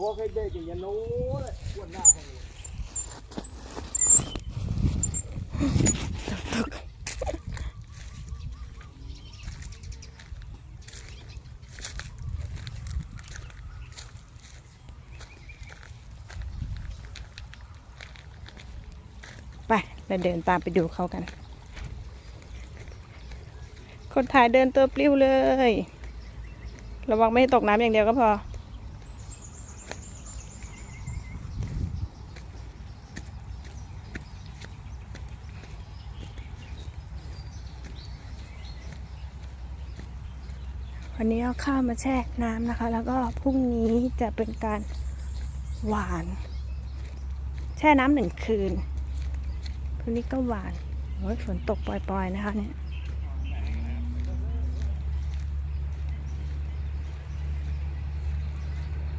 พวกไอ้เด็กอย่างนี้โน้เลยปวดหน้าพวกนี้ไปเราเดินตามไปดูเขากัน คนถ่ายเดินตัวปลิ้วเลย ระวังไม่ให้ตกน้ำอย่างเดียวก็พอ วันนี้เอาข้าวมาแช่น้ำนะคะ แล้วก็พรุ่งนี้จะเป็นการหวาน แช่น้ำหนึ่งคืนพรุ่งนี้ก็หวานโอ้ยฝนตกปล่อยๆนะคะเนี่ย